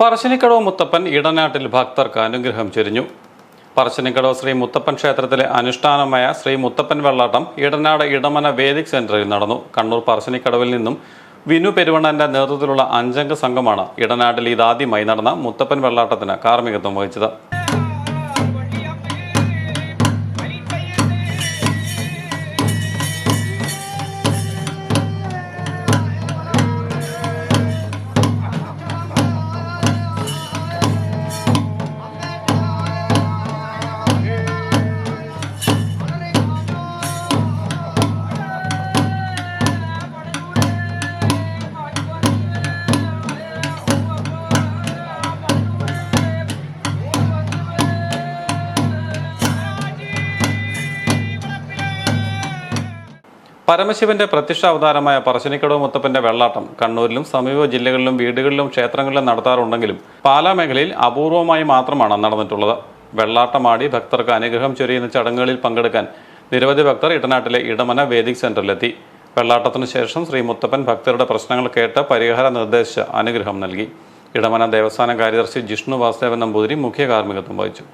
പറശ്ശിനിക്കടവ് മുത്തപ്പൻ ഇടനാട്ടിൽ ഭക്തർക്ക് അനുഗ്രഹം ചൊരിഞ്ഞു. പറശ്ശിനിക്കടവ് ശ്രീ മുത്തപ്പൻ ക്ഷേത്രത്തിലെ അനുഷ്ഠാനമായ ശ്രീ മുത്തപ്പൻ വെള്ളാട്ടം ഇടനാട് ഇടമന വേദിക് സെന്ററിൽ നടന്നു. കണ്ണൂർ പറശ്ശിനിക്കടവിൽ നിന്നും വിനു പെരുവണ്ണന്റെ നേതൃത്വത്തിലുള്ള അഞ്ചംഗ സംഘമാണ് ഇടനാട്ടിൽ ഇതാദ്യമായി നടന്ന മുത്തപ്പൻ വെള്ളാട്ടത്തിന് കാർമ്മികത്വം വഹിച്ചത്. പരമശിവന്റെ പ്രത്യക്ഷ അവതാരമായ പറശ്ശിനിക്കടവ് മുത്തപ്പന്റെ വെള്ളാട്ടം കണ്ണൂരിലും സമീപ ജില്ലകളിലും വീടുകളിലും ക്ഷേത്രങ്ങളിലും നടത്താറുണ്ടെങ്കിലും പാലാ മേഖലയിൽ അപൂർവമായി മാത്രമാണ് നടന്നിട്ടുള്ളത്. വെള്ളാട്ടമാടി ഭക്തർക്ക് അനുഗ്രഹം ചൊരിയുന്ന ചടങ്ങുകളിൽ പങ്കെടുക്കാൻ നിരവധി ഭക്തർ ഇടനാട്ടിലെ ഇടമന വേദിക് സെന്ററിലെത്തി. വെള്ളാട്ടത്തിനു ശേഷം ശ്രീ മുത്തപ്പൻ ഭക്തരുടെ പ്രശ്നങ്ങൾ കേട്ട് പരിഹാര നിർദ്ദേശിച്ച് അനുഗ്രഹം നൽകി. ഇടമന ദേവസ്ഥാന കാര്യദർശി ജിഷ്ണു വാസുദേവൻ നമ്പൂതിരി മുഖ്യ കാർമ്മികത്വം വഹിച്ചു.